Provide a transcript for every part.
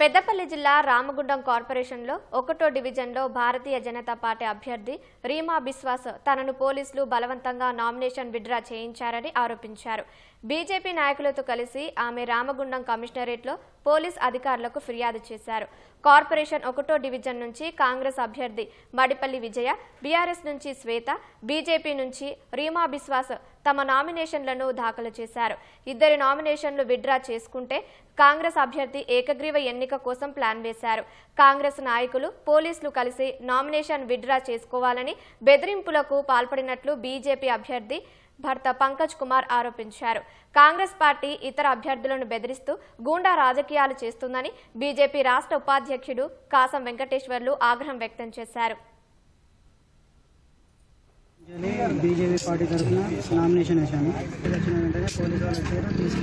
పెద్దపల్లి జిల్లా రామగుండం కార్పొరేషన్లో ఒకటో డివిజన్లో భారతీయ జనతా పార్టీ అభ్యర్థి రీమా బిశ్వాస్ తనను పోలీసులు బలవంతంగా నామినేషన్ విడ్రా చేయించారని ఆరోపించారు. బీజేపీ నాయకులతో కలిసి ఆమె రామగుండం కమిషనరేట్లో పోలీస్ అధికారులకు ఫిర్యాదు చేశారు. కార్పొరేషన్ ఒకటో డివిజన్ నుంచి కాంగ్రెస్ అభ్యర్థి మడిపల్లి విజయ బీఆర్ఎస్ నుంచి శ్వేత బీజేపీ నుంచి రీమా బిశ్వాస్ తమ నామినేషన్లను దాఖలు చేశారు. ఇద్దరి నామినేషన్లు విడ్రా చేసుకుంటే కాంగ్రెస్ అభ్యర్థి ఏకగ్రీవ ఎన్నిక కోసం ప్లాన్ వేశారు. కాంగ్రెస్ నాయకులు పోలీసులు కలిసి నామినేషన్ విడ్రా చేసుకోవాలని బెదిరింపులకు పాల్పడినట్లు బీజేపీ అభ్యర్థి భర్త పంకజ్ కుమార్ ఆరోపించారు. కాంగ్రెస్ పార్టీ ఇతర అభ్యర్థులను బెదిరిస్తూ గూండా రాజకీయాలు చేస్తుందని బీజేపీ రాష్ట్ర ఉపాధ్యక్షుడు కాసం వెంకటేశ్వర్లు ఆగ్రహం వ్యక్తం చేశారు. బీజేపీ పార్టీ తరఫున నామినేషన్ వేశాను. వచ్చిన వెంటనే పోలీసు వాళ్ళు వచ్చారు తీసు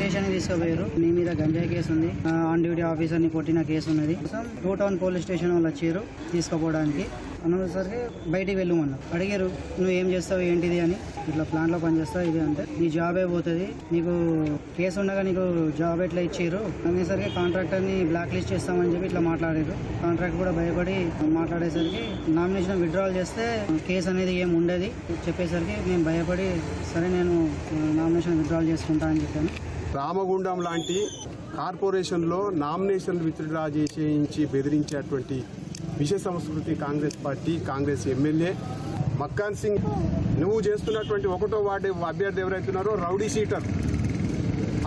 స్టేషన్ తీసుకుపోయారు. నీ మీద గంజాయి కేసు ఉంది. ఆన్ డ్యూటీ ఆఫీసర్ని కొట్టిన కేసు ఉన్నది. టూ టౌన్ పోలీస్ స్టేషన్ వాళ్ళు వచ్చారు తీసుకుపోవడానికి. అన్నసరికి బయటికి వెళ్ళమన్నారు. అడిగారు నువ్వు ఏం చేస్తావు? ఏంటిది? అని. ఇట్లా ప్లాంట్లో పనిచేస్తావు ఇది అంటే నీ జాబే పోతుంది. నీకు కేసు ఉండగా నీకు జాబ్ ఎట్లా ఇచ్చారు? అనేసరికి కాంట్రాక్టర్ని బ్లాక్ లిస్ట్ చేస్తామని చెప్పి ఇట్లా మాట్లాడారు. కాంట్రాక్ట్ కూడా భయపడి మాట్లాడేసరికి నామినేషన్ విత్డ్రాల్ చేస్తే కేసు అనేది ఏం ఉండదు. చెప్పేసరికి మేము భయపడి సరే నేను నామినేషన్ విత్డ్రాల్ చేసుకుంటా అని చెప్పాను. రామగుండం లాంటి కార్పొరేషన్లో నామినేషన్ విత్డ్రా చేయించి బెదిరించేటువంటి విష సంస్కృతి కాంగ్రెస్ పార్టీ కాంగ్రెస్ ఎమ్మెల్యే మక్కాన్ సింగ్. నువ్వు చేస్తున్నటువంటి ఒకటో వార్డు అభ్యర్థి ఎవరైతున్నారో రౌడీ షీటర్.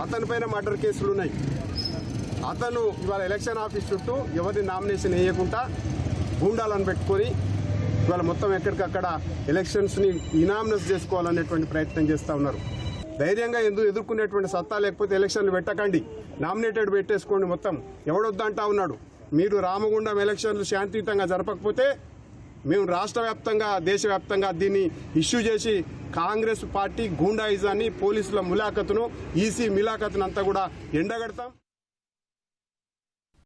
అతని పైన మర్డర్ కేసులు ఉన్నాయి. అతను ఇవాళ ఎలక్షన్ ఆఫీస్ చుట్టూ ఎవరిని నామినేషన్ వేయకుండా గూండాలను పెట్టుకొని ఇవాళ మొత్తం ఎక్కడికక్కడ ఎలక్షన్స్ని ఇనామినస్ చేసుకోవాలనేటువంటి ప్రయత్నం చేస్తూ ఉన్నారు. ధైర్యంగా ఎందుకు ఎదుర్కొనేటువంటి సత్తా లేకపోతే ఎలక్షన్లు పెట్టకండి. నామినేటెడ్ పెట్టేసుకోండి మొత్తం. ఎవడొద్దంటా ఉన్నాడు? మీరు రామగుండం ఎలక్షన్లు శాంతియుతంగా జరపకపోతే మేము రాష్ట్ర వ్యాప్తంగా దేశవ్యాప్తంగా దీన్ని ఇష్యూ చేసి కాంగ్రెస్ పార్టీ గూండాయిజాన్ని పోలీసుల ములాఖతును ఈసీ మిలాఖతును అంతా కూడా ఎండగడతాం.